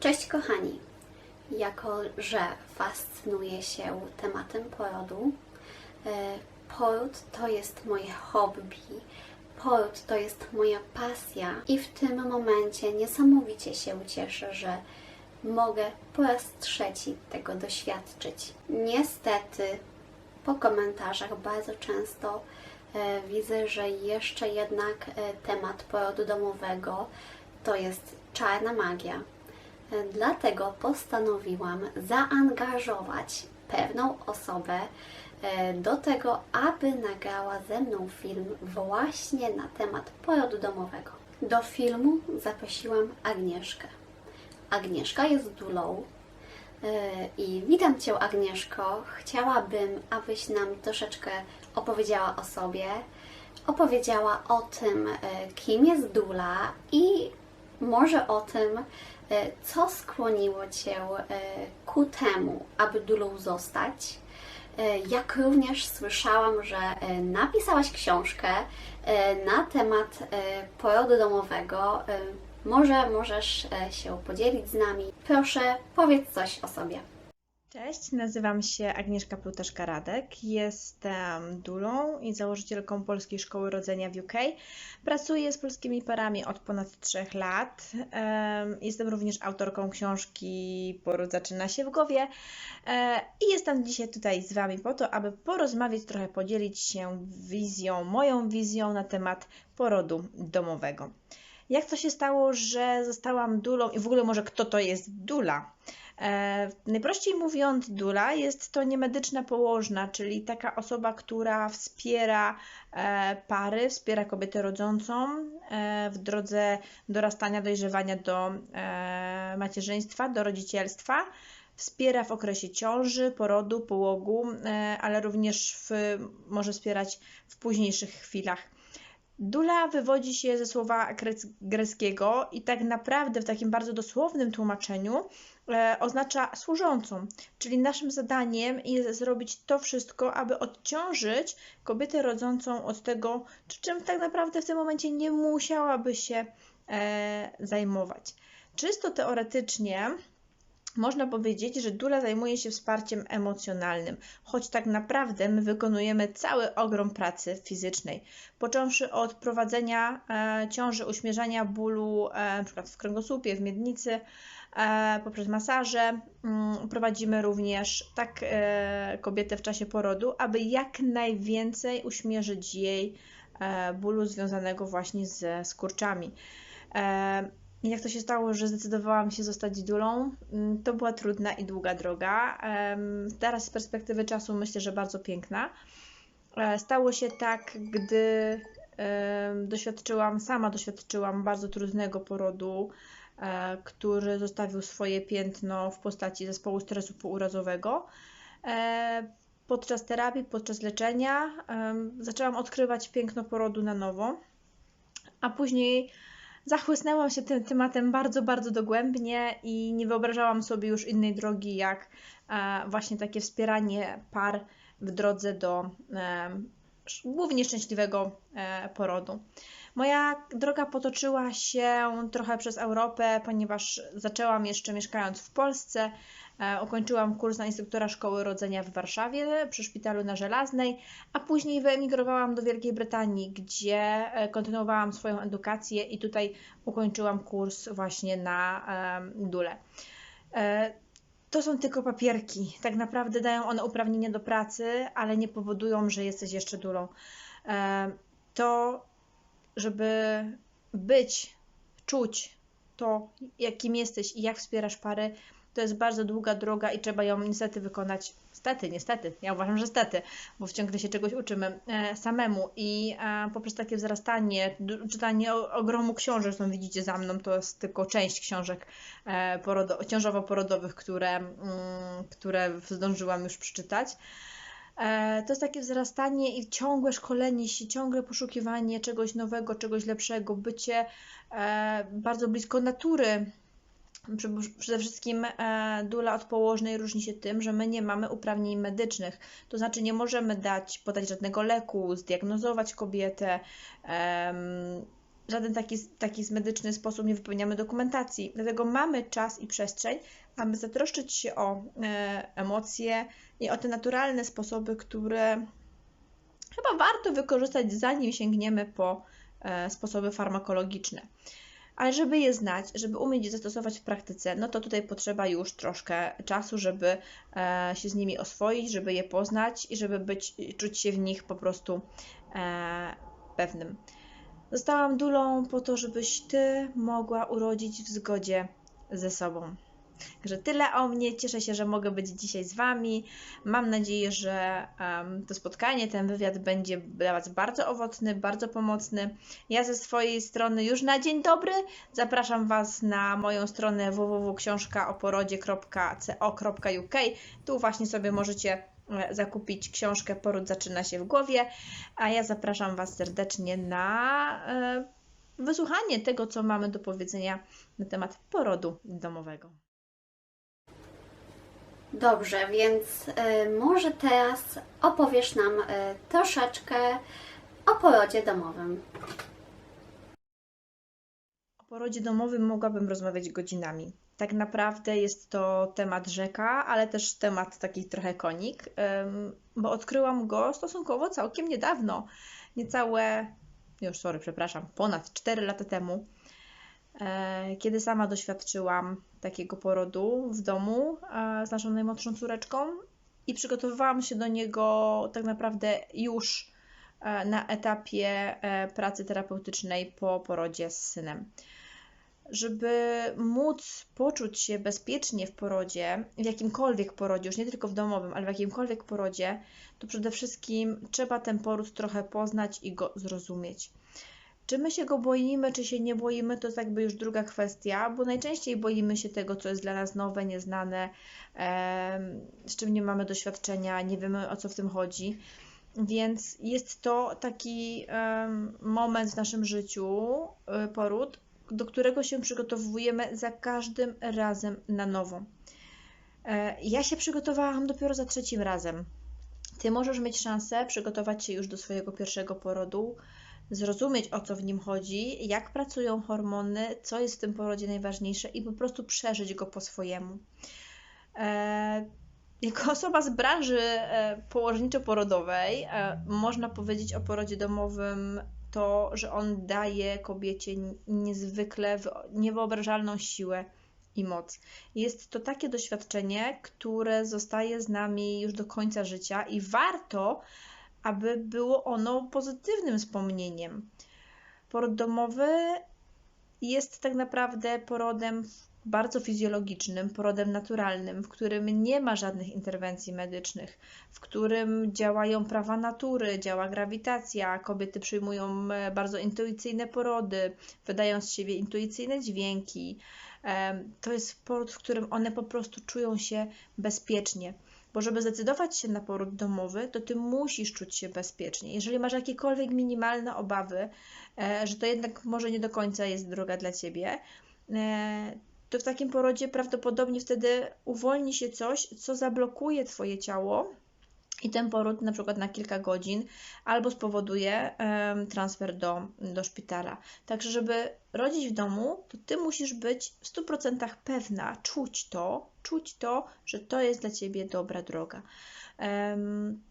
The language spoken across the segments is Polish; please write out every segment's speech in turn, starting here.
Cześć kochani! Jako, że fascynuję się tematem porodu, e, poród to jest moje hobby, poród to jest moja pasja i w tym momencie niesamowicie się cieszę, że mogę po raz trzeci tego doświadczyć. Niestety po komentarzach bardzo często e, widzę, że jeszcze jednak e, temat porodu domowego to jest czarna magia. Dlatego postanowiłam zaangażować pewną osobę e, do tego, aby nagrała ze mną film właśnie na temat porodu domowego. Do filmu zaprosiłam Agnieszkę. Agnieszka jest dulą e, i witam Cię Agnieszko. Chciałabym, abyś nam troszeczkę opowiedziała o sobie, opowiedziała o tym, e, kim jest dula i może o tym, co skłoniło Cię e, ku temu, aby dulą zostać. E, Jak również słyszałam, że e, napisałaś książkę e, na temat e, porodu domowego. E, Może możesz e, się podzielić z nami. Proszę, powiedz coś o sobie. Cześć, nazywam się Agnieszka Plutaszka-Radek. Jestem dulą i założycielką Polskiej Szkoły Rodzenia w UK. Pracuję z polskimi parami od ponad 3 lat. Em, Jestem również autorką książki Poród zaczyna się w głowie. E, I jestem dzisiaj tutaj z Wami po to, aby porozmawiać, trochę podzielić się wizją, moją wizją na temat porodu domowego. Jak to się stało, że zostałam dulą i w ogóle może kto to jest dula? E, najprościej mówiąc, dula jest to niemedyczna położna, czyli taka osoba, która wspiera e, pary, wspiera kobietę rodzącą e, w drodze dorastania, dojrzewania do macierzyństwa, do rodzicielstwa. Wspiera w okresie ciąży, porodu, połogu, ale również w, może wspierać w późniejszych chwilach. Dula wywodzi się ze słowa grec- greckiego i tak naprawdę w takim bardzo dosłownym tłumaczeniu e, oznacza służącą. Czyli naszym zadaniem jest zrobić to wszystko, aby odciążyć kobietę rodzącą od tego, czym tak naprawdę w tym momencie nie musiałaby się e, zajmować. Czysto teoretycznie można powiedzieć, że dula zajmuje się wsparciem emocjonalnym, choć tak naprawdę my wykonujemy cały ogrom pracy fizycznej. Począwszy od prowadzenia e, ciąży, uśmierzania bólu, e, np. w kręgosłupie, w miednicy, e, poprzez masaże. Mm, Prowadzimy również tak e, kobietę w czasie porodu, aby jak najwięcej uśmierzyć jej e, bólu związanego właśnie ze skurczami. E, jak to się stało, że zdecydowałam się zostać dulą? Mm, To była trudna i długa droga. Teraz z perspektywy czasu myślę, że bardzo piękna. E, Stało się tak, gdy doświadczyłam, sama doświadczyłam bardzo trudnego porodu, e, który zostawił swoje piętno w postaci zespołu stresu pourazowego. E, Podczas terapii, podczas leczenia zaczęłam odkrywać piękno porodu na nowo, a później zachłysnęłam się tym tematem bardzo, bardzo dogłębnie i nie wyobrażałam sobie już innej drogi, jak e, właśnie takie wspieranie par w drodze do e, głównie szczęśliwego e, porodu. Moja droga potoczyła się trochę przez Europę, ponieważ zaczęłam jeszcze mieszkając w Polsce. E, Ukończyłam kurs na instruktora szkoły rodzenia w Warszawie przy szpitalu na Żelaznej, a później wyemigrowałam do Wielkiej Brytanii, gdzie e, kontynuowałam swoją edukację i tutaj ukończyłam kurs właśnie na dule. E, To są tylko papierki. Tak naprawdę dają one uprawnienie do pracy, ale nie powodują, że jesteś jeszcze dulą. To, żeby być, czuć to, jakim jesteś i jak wspierasz pary, to jest bardzo długa droga i trzeba ją niestety wykonać. Stety, niestety, ja uważam, że stety, bo ciągle się czegoś uczymy e, samemu i e, poprzez takie wzrastanie, czytanie ogromu książek, zresztą widzicie za mną, to jest tylko część książek e, porodo- ciążowo-porodowych, które, mm, które zdążyłam już przeczytać. E, To jest takie wzrastanie i ciągłe szkolenie się, ciągłe poszukiwanie czegoś nowego, czegoś lepszego, bycie e, bardzo blisko natury. Prze- Przede wszystkim e, dula od położnej różni się tym, że my nie mamy uprawnień medycznych. To znaczy nie możemy dać, podać żadnego leku, zdiagnozować kobietę, em, żaden taki, taki medyczny sposób nie wypełniamy dokumentacji. Dlatego mamy czas i przestrzeń, aby zatroszczyć się o e, emocje i o te naturalne sposoby, które chyba warto wykorzystać, zanim sięgniemy po e, sposoby farmakologiczne. Ale żeby je znać, żeby umieć je zastosować w praktyce, no to tutaj potrzeba już troszkę czasu, żeby e, się z nimi oswoić, żeby je poznać i żeby być, czuć się w nich po prostu e, pewnym. Zostałam dulą po to, żebyś Ty mogła urodzić w zgodzie ze sobą. Także tyle o mnie. Cieszę się, że mogę być dzisiaj z Wami. Mam nadzieję, że em, to spotkanie, ten wywiad będzie dla Was bardzo owocny, bardzo pomocny. Ja ze swojej strony już na dzień dobry zapraszam Was na moją stronę www.książkaoporodzie.co.uk. Tu właśnie sobie możecie e, zakupić książkę Poród zaczyna się w głowie, a ja zapraszam Was serdecznie na e, wysłuchanie tego, co mamy do powiedzenia na temat porodu domowego. Dobrze, więc y, może teraz opowiesz nam y, troszeczkę o porodzie domowym. O porodzie domowym mogłabym rozmawiać godzinami. Tak naprawdę jest to temat rzeka, ale też temat taki trochę konik, bo odkryłam go stosunkowo całkiem niedawno. Niecałe, już sorry, przepraszam, ponad 4 lata temu, e, kiedy sama doświadczyłam takiego porodu w domu z naszą najmłodszą córeczką i przygotowywałam się do niego tak naprawdę już e, na etapie e, pracy terapeutycznej po porodzie z synem. Żeby móc poczuć się bezpiecznie w porodzie, w jakimkolwiek porodzie, już nie tylko w domowym, ale w jakimkolwiek porodzie, to przede wszystkim trzeba ten poród trochę poznać i go zrozumieć. Czy my się go boimy, czy się nie boimy, to jest jakby już druga kwestia, bo najczęściej boimy się tego, co jest dla nas nowe, nieznane, z czym nie mamy doświadczenia, nie wiemy o co w tym chodzi. Więc jest to taki moment w naszym życiu, y, poród, do którego się przygotowujemy za każdym razem na nowo. E, Ja się przygotowałam dopiero za trzecim razem. Ty możesz mieć szansę przygotować się już do swojego pierwszego porodu, zrozumieć o co w nim chodzi, jak pracują hormony, co jest w tym porodzie najważniejsze i po prostu przeżyć go po swojemu. E, jako osoba z branży e, położniczo-porodowej, e, można powiedzieć o porodzie domowym to, że on daje kobiecie niezwykle wy- niewyobrażalną siłę i moc. Jest to takie doświadczenie, które zostaje z nami już do końca życia i warto, aby było ono pozytywnym wspomnieniem. Poród domowy jest tak naprawdę porodem bardzo fizjologicznym, porodem naturalnym, w którym nie ma żadnych interwencji medycznych, w którym działają prawa natury, działa grawitacja, kobiety przyjmują e, bardzo intuicyjne porody, wydają z siebie intuicyjne dźwięki. Em, To jest poród, w którym one po prostu czują się bezpiecznie. Bo żeby zdecydować się na poród domowy, to ty musisz czuć się bezpiecznie. Jeżeli masz jakiekolwiek minimalne obawy, e, że to jednak może nie do końca jest droga dla ciebie, e, to w takim porodzie prawdopodobnie wtedy uwolni się coś, co zablokuje twoje ciało i ten poród na przykład na kilka godzin albo spowoduje transfer do, do szpitala. Także, żeby rodzić w domu, to ty musisz być w 100% pewna, czuć to, czuć to, że to jest dla ciebie dobra droga.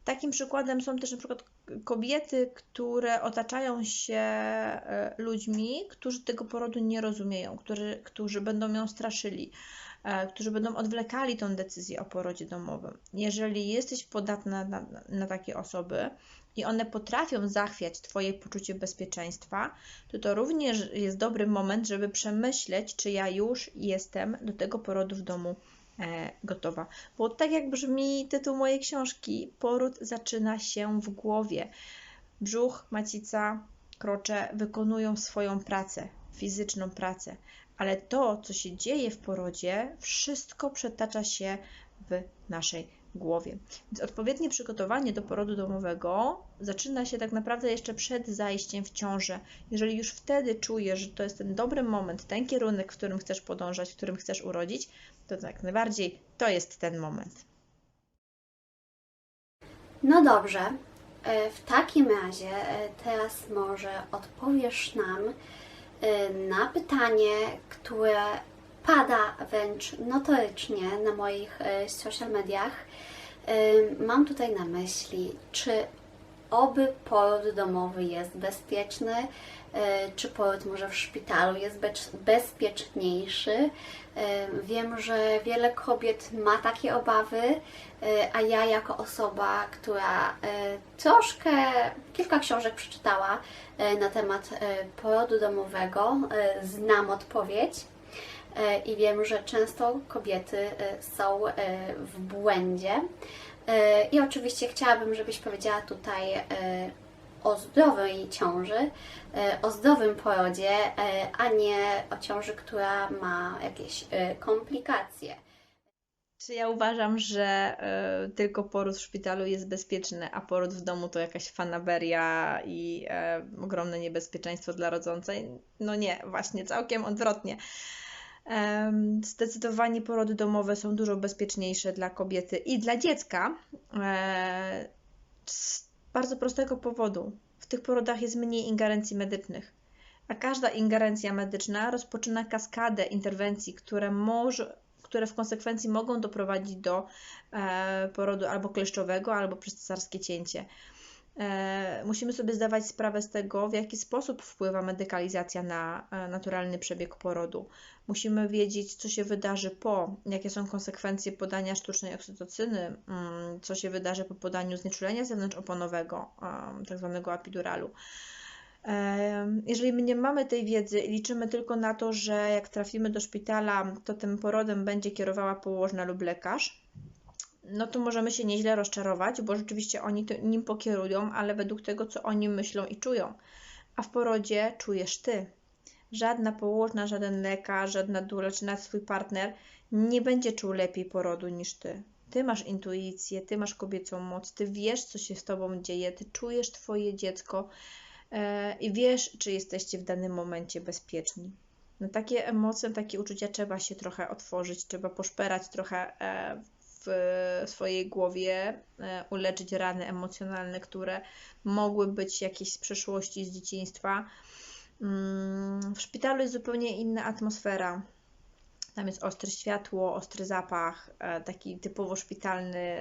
Takim przykładem są też na przykład kobiety, które otaczają się e, ludźmi, którzy tego porodu nie rozumieją, którzy, którzy będą ją straszyli, e, którzy będą odwlekali tą decyzję o porodzie domowym. Jeżeli jesteś podatna na, na, takie osoby i one potrafią zachwiać Twoje poczucie bezpieczeństwa, to to również jest dobry moment, żeby przemyśleć, czy ja już jestem do tego porodu w domu gotowa. Bo tak jak brzmi tytuł mojej książki, poród zaczyna się w głowie. Brzuch, macica, krocze wykonują swoją pracę, fizyczną pracę, ale to, co się dzieje w porodzie, wszystko przetacza się w naszej głowie. Więc odpowiednie przygotowanie do porodu domowego zaczyna się tak naprawdę jeszcze przed zajściem w ciążę. Jeżeli już wtedy czujesz, że to jest ten dobry moment, ten kierunek, w którym chcesz podążać, w którym chcesz urodzić, to tak najbardziej to jest ten moment. No dobrze, e, w takim razie e, teraz może odpowiesz nam, y, na pytanie, które pada wręcz notorycznie na moich social mediach. Mam tutaj na myśli, czy oby poród domowy jest bezpieczny, czy poród może w szpitalu jest bez- bezpieczniejszy. Y, Wiem, że wiele kobiet ma takie obawy, y, a ja jako osoba, która troszkę, kilka książek przeczytała na temat porodu domowego, znam odpowiedź. E, i wiem, że często kobiety e, są e, w błędzie. E, I oczywiście chciałabym, żebyś powiedziała tutaj e, o zdrowej ciąży, e, o zdrowym porodzie, e, a nie o ciąży, która ma jakieś e, komplikacje. Czy ja uważam, że tylko poród w szpitalu jest bezpieczny, a poród w domu to jakaś fanaberia i ogromne niebezpieczeństwo dla rodzącej? No nie, właśnie całkiem odwrotnie. Zdecydowanie porody domowe są dużo bezpieczniejsze dla kobiety i dla dziecka. Bardzo prostego powodu. W tych porodach jest mniej ingerencji medycznych. A każda ingerencja medyczna rozpoczyna kaskadę interwencji, które, może, które w konsekwencji mogą doprowadzić do e, porodu albo kleszczowego, albo przez cesarskie cięcie. E, musimy sobie zdawać sprawę z tego, w jaki sposób wpływa medykalizacja na e, naturalny przebieg porodu. Musimy wiedzieć, co się wydarzy po, jakie są konsekwencje podania sztucznej oksytocyny, mm, co się wydarzy po podaniu znieczulenia zewnątrzoponowego, tak zwanego epiduralu. Em, Jeżeli my nie mamy tej wiedzy i liczymy tylko na to, że jak trafimy do szpitala, to tym porodem będzie kierowała położna lub lekarz, no to możemy się nieźle rozczarować, bo rzeczywiście oni to, nim pokierują, ale według tego, co oni myślą i czują. A w porodzie czujesz ty. Żadna położna, żaden lekarz, żadna dula czy nawet swój partner nie będzie czuł lepiej porodu niż ty. Ty masz intuicję, ty masz kobiecą moc, ty wiesz, co się z tobą dzieje, ty czujesz twoje dziecko e, i wiesz, czy jesteście w danym momencie bezpieczni. Na takie emocje, takie uczucia trzeba się trochę otworzyć, trzeba poszperać trochę e, w swojej głowie, e, uleczyć rany emocjonalne, które mogły być jakieś z przeszłości, z dzieciństwa. Mm, W szpitalu jest zupełnie inna atmosfera. Tam jest ostre światło, ostry zapach, e, taki typowo szpitalny,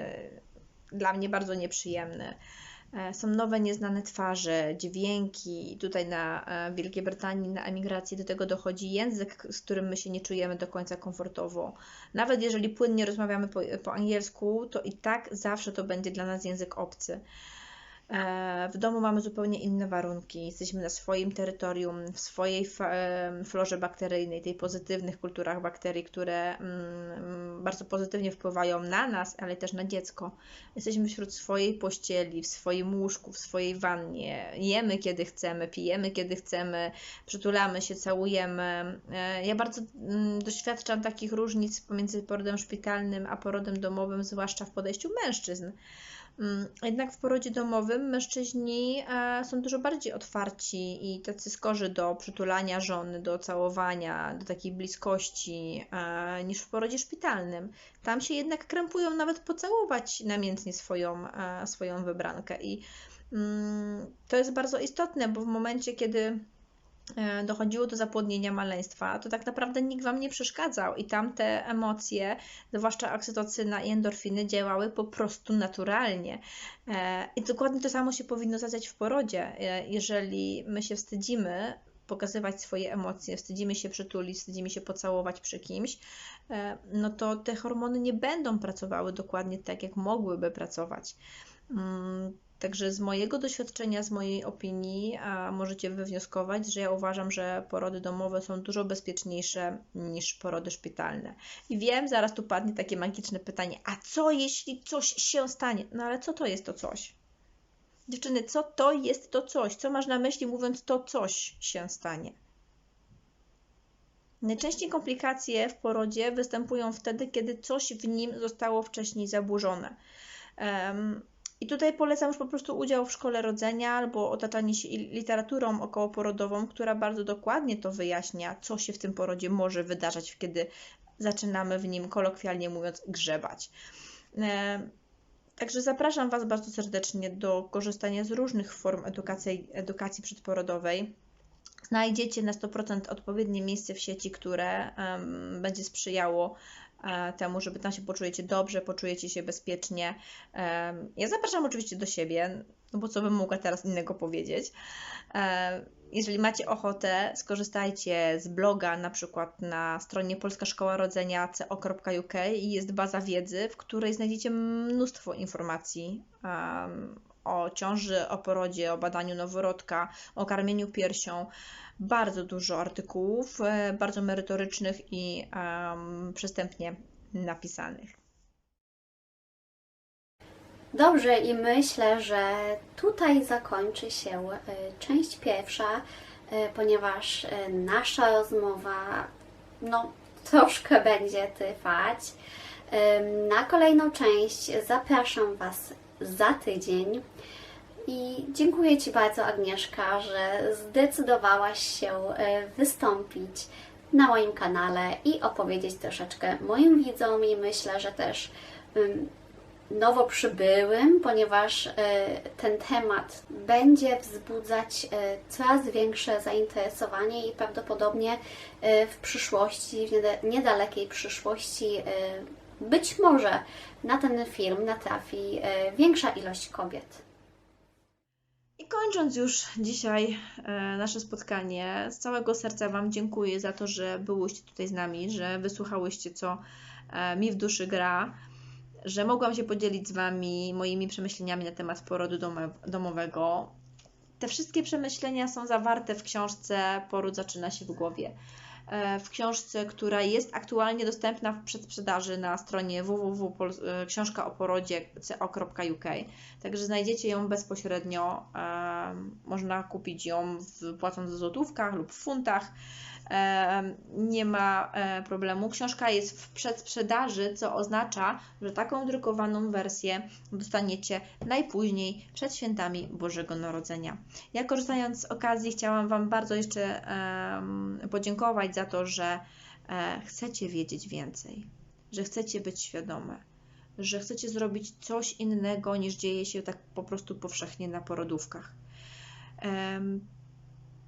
dla mnie bardzo nieprzyjemny. E, Są nowe, nieznane twarze, dźwięki. Tutaj na e, Wielkiej Brytanii, na emigracji do tego dochodzi język, z którym my się nie czujemy do końca komfortowo. Nawet jeżeli płynnie rozmawiamy po, po angielsku, to i tak zawsze to będzie dla nas język obcy. E, W domu mamy zupełnie inne warunki. Jesteśmy na swoim terytorium, w swojej em, florze bakteryjnej, tej pozytywnych kulturach bakterii, które mm, bardzo pozytywnie wpływają na nas, ale też na dziecko. Jesteśmy wśród swojej pościeli, w swoim łóżku, w swojej wannie. Jemy kiedy chcemy, pijemy kiedy chcemy, przytulamy się, całujemy. E, Ja bardzo mm, doświadczam takich różnic pomiędzy porodem szpitalnym a porodem domowym, zwłaszcza w podejściu mężczyzn. Mm, Jednak w porodzie domowym mężczyźni e, są dużo bardziej otwarci i tacy skorzy do przytulania żony, do całowania, do takiej bliskości e, niż w porodzie szpitalnym. Tam się jednak krępują nawet pocałować namiętnie swoją, e, swoją wybrankę i mm, to jest bardzo istotne, bo w momencie, kiedy dochodziło do zapłodnienia maleństwa, to tak naprawdę nikt Wam nie przeszkadzał i tam te emocje, zwłaszcza oksytocyna i endorfiny, działały po prostu naturalnie. E, I dokładnie to samo się powinno zadziać w porodzie. E, Jeżeli my się wstydzimy pokazywać swoje emocje, wstydzimy się przytulić, wstydzimy się pocałować przy kimś, e, no to te hormony nie będą pracowały dokładnie tak, jak mogłyby pracować. Także z mojego doświadczenia, z mojej opinii, a możecie wywnioskować, że ja uważam, że porody domowe są dużo bezpieczniejsze niż porody szpitalne. I wiem, zaraz tu padnie takie magiczne pytanie: a co jeśli coś się stanie? No ale co to jest to coś? Dziewczyny, co to jest to coś? Co masz na myśli, mówiąc to coś się stanie? Najczęściej komplikacje w porodzie występują wtedy, kiedy coś w nim zostało wcześniej zaburzone. Em, I tutaj polecam już po prostu udział w szkole rodzenia albo otaczanie się literaturą okołoporodową, która bardzo dokładnie to wyjaśnia, co się w tym porodzie może wydarzać, kiedy zaczynamy w nim, kolokwialnie mówiąc, grzebać. Em, Także zapraszam Was bardzo serdecznie do korzystania z różnych form edukacji, edukacji przedporodowej. znajdziecie na 100% odpowiednie miejsce w sieci, które em, będzie sprzyjało e, temu, żeby tam się poczujecie dobrze, poczujecie się bezpiecznie. Ja zapraszam oczywiście do siebie, no bo co bym mogła teraz innego powiedzieć. E, jeżeli macie ochotę, skorzystajcie z bloga na przykład na stronie Polska Szkoła Rodzenia co.uk i jest baza wiedzy, w której znajdziecie mnóstwo informacji o ciąży, o porodzie, o badaniu noworodka, o karmieniu piersią. Bardzo dużo artykułów, e, bardzo merytorycznych i em, przystępnie napisanych. Dobrze i myślę, że tutaj zakończy się y, część pierwsza, y, ponieważ nasza rozmowa no, troszkę będzie trwać. Na kolejną część zapraszam Was za tydzień. I dziękuję Ci bardzo, Agnieszka, że zdecydowałaś się y, wystąpić na moim kanale i opowiedzieć troszeczkę moim widzom i myślę, że też nowo przybyłym, ponieważ y, ten temat będzie wzbudzać y, coraz większe zainteresowanie i prawdopodobnie w przyszłości, w nieda- niedalekiej przyszłości, być może na ten film natrafi y, większa ilość kobiet. I kończąc już dzisiaj e, nasze spotkanie, z całego serca Wam dziękuję za to, że byłyście tutaj z nami, że wysłuchałyście, co e, mi w duszy gra, że mogłam się podzielić z Wami moimi przemyśleniami na temat porodu domowego. Te wszystkie przemyślenia są zawarte w książce Poród zaczyna się w głowie. E, W książce, która jest aktualnie dostępna w przedsprzedaży na stronie www.książkaoporodzie.co.uk. Także znajdziecie ją bezpośrednio. em, Można kupić ją w, płacąc w złotówkach lub w funtach. Nie ma problemu. Książka jest w przedsprzedaży, co oznacza, że taką drukowaną wersję dostaniecie najpóźniej przed świętami Bożego Narodzenia. Ja korzystając z okazji chciałam Wam bardzo jeszcze podziękować za to, że e, chcecie wiedzieć więcej, że chcecie być świadome że chcecie zrobić coś innego niż dzieje się tak po prostu powszechnie na porodówkach.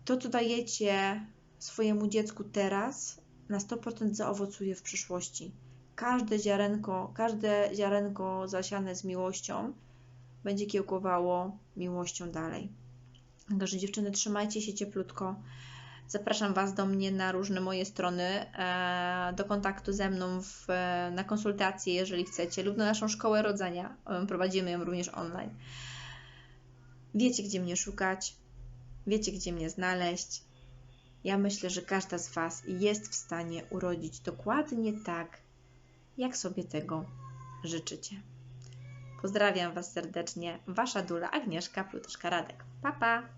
To, co dajecie swojemu dziecku teraz, na 100% zaowocuje w przyszłości. Każde ziarenko, każde ziarenko zasiane z miłością będzie kiełkowało miłością dalej. Także dziewczyny, trzymajcie się cieplutko. Zapraszam Was do mnie na różne moje strony, e, do kontaktu ze mną w, na konsultacje, jeżeli chcecie, lub na naszą szkołę rodzenia. E, Prowadzimy ją również online. Wiecie, gdzie mnie szukać, wiecie, gdzie mnie znaleźć. Ja myślę, że każda z Was jest w stanie urodzić dokładnie tak, jak sobie tego życzycie. Pozdrawiam Was serdecznie, Wasza Dula Agnieszka Plutoszka-Radek. Pa, pa!